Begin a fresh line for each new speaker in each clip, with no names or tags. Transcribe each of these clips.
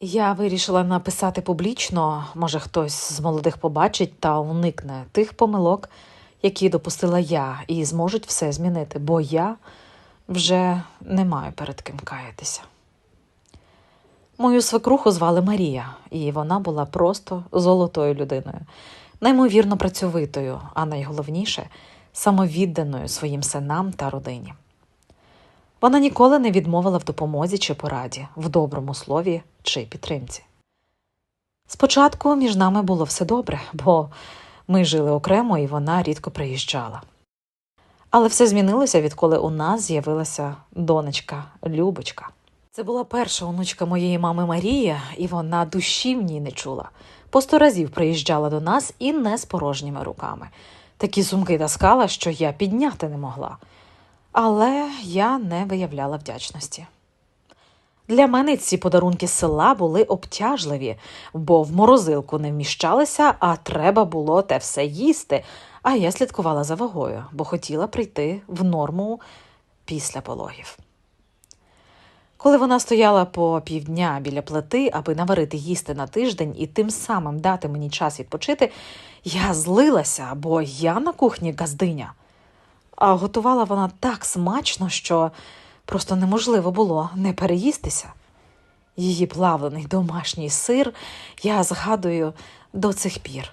Я вирішила написати публічно, може хтось з молодих побачить та уникне тих помилок, які допустила я, і зможуть все змінити, бо я вже не маю перед ким каятися. Мою свекруху звали Марія, і вона була просто золотою людиною, неймовірно працьовитою, а найголовніше самовідданою своїм синам та родині. Вона ніколи не відмовила в допомозі чи пораді, в доброму слові чи підтримці. Спочатку між нами було все добре, бо ми жили окремо і вона рідко приїжджала. Але все змінилося, відколи у нас з'явилася донечка Любочка. Це була перша онучка моєї мами Марія, і вона душі в ній не чула. По сто разів приїжджала до нас і не з порожніми руками. Такі сумки таскала, що я підняти не могла. Але я не виявляла вдячності. Для мене ці подарунки села були обтяжливі, бо в морозилку не вміщалися, а треба було те все їсти. А я слідкувала за вагою, бо хотіла прийти в норму після пологів. Коли вона стояла по півдня біля плити, аби наварити їсти на тиждень і тим самим дати мені час відпочити, я злилася, бо я на кухні газдиня. А готувала вона так смачно, що просто неможливо було не переїстися. Її плавлений домашній сир я згадую до цих пір.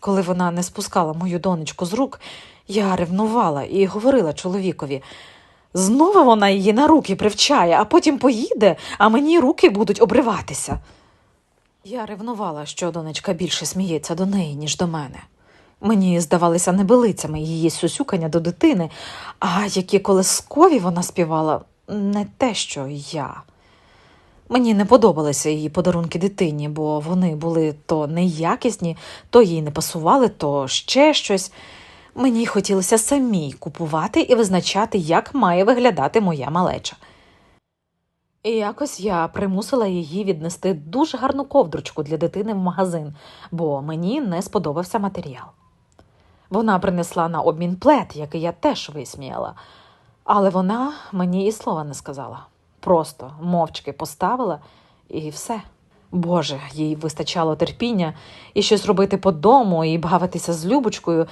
Коли вона не спускала мою донечку з рук, я ревнувала і говорила чоловікові. Знову вона її на руки привчає, а потім поїде, а мені руки будуть обриватися. Я ревнувала, що донечка більше сміється до неї, ніж до мене. Мені здавалися небилицями її сюсюкання до дитини, а які колискові вона співала не те, що я. Мені не подобалися її подарунки дитині, бо вони були то неякісні, то їй не пасували, то ще щось. Мені хотілося самій купувати і визначати, як має виглядати моя малеча. І якось я примусила її віднести дуже гарну ковдручку для дитини в магазин, бо мені не сподобався матеріал. Вона принесла на обмін плед, який я теж висміяла, але вона мені і слова не сказала. Просто мовчки поставила і все. Боже, їй вистачало терпіння і щось робити по дому, і бавитися з Любочкою,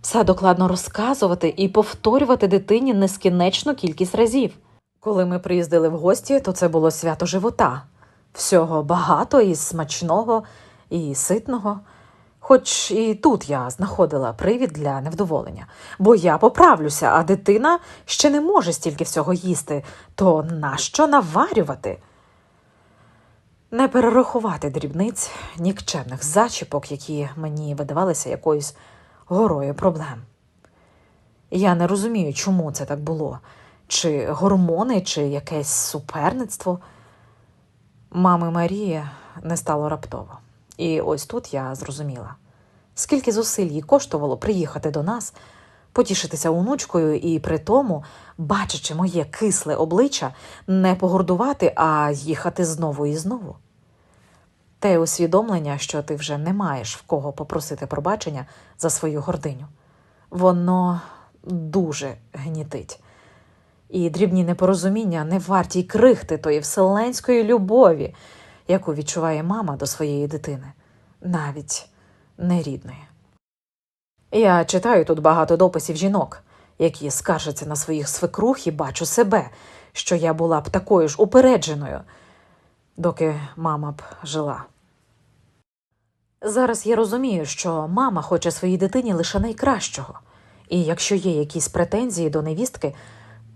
все докладно розказувати і повторювати дитині нескінченну кількість разів. Коли ми приїздили в гості, то це було свято живота. Всього багато і смачного, і ситного. Хоч і тут я знаходила привід для невдоволення, бо я поправлюся, а дитина ще не може стільки всього їсти, то нащо наварювати? Не перерахувати дрібниць нікчемних зачіпок, які мені видавалися якоюсь горою проблем. Я не розумію, чому це так було, чи гормони, чи якесь суперництво. Мами Марії не стало раптово. І ось тут я зрозуміла, скільки зусиль їй коштувало приїхати до нас, потішитися онучкою і при тому, бачачи моє кисле обличчя, не погордувати, а їхати знову і знову. Те усвідомлення, що ти вже не маєш в кого попросити пробачення за свою гординю, воно дуже гнітить. І дрібні непорозуміння не варті й крихти тої вселенської любові, яку відчуває мама до своєї дитини, навіть нерідної. Я читаю тут багато дописів жінок, які скаржаться на своїх свекрух і бачу себе, що я була б такою ж упередженою, доки мама б жила. Зараз я розумію, що мама хоче своїй дитині лише найкращого, і якщо є якісь претензії до невістки,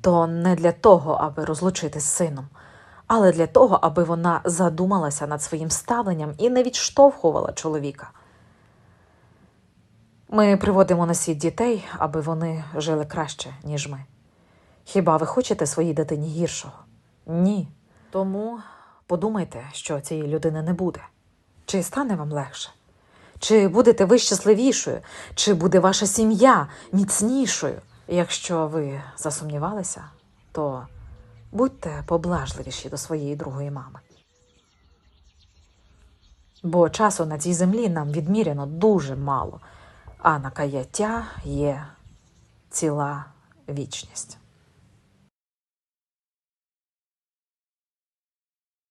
то не для того, аби розлучити з сином, але для того, аби вона задумалася над своїм ставленням і не відштовхувала чоловіка. Ми приводимо на світ дітей, аби вони жили краще, ніж ми. Хіба ви хочете своїй дитині гіршого? Ні. Тому подумайте, що цієї людини не буде. Чи стане вам легше? Чи будете ви щасливішою, чи буде ваша сім'я міцнішою? Якщо ви засумнівалися, то будьте поблажливіші до своєї другої мами. Бо часу на цій землі нам відміряно дуже мало, а на каяття є ціла вічність.